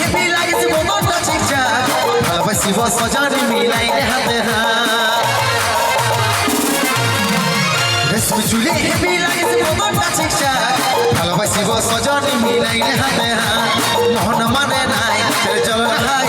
happy লাগিছে মনটা ঠিকঠাক বাবা শিব সজানি মিলাইলে হাতে হাত রেশমি চুলে হেপি লাগিছে মনটা ঠিকঠাক বাবা শিব সজানি মিলাইলে হাতে হাত মোহন মানে নাই চল না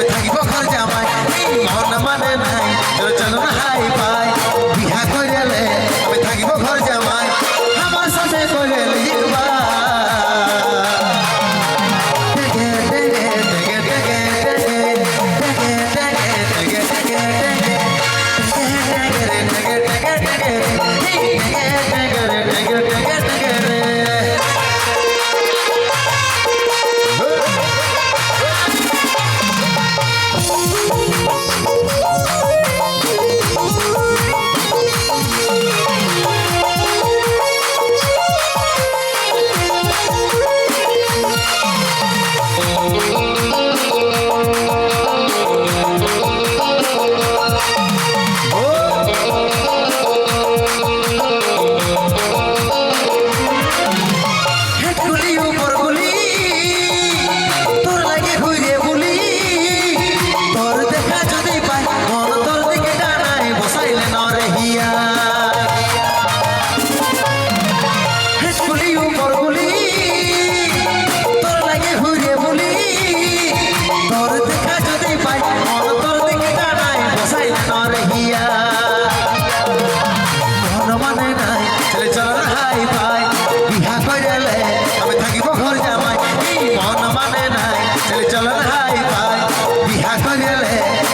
আমি থাকিব ঘর জামাই মন মানে নাই চলো না হাই ফাই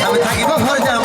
আমি থাকিব ঘর যা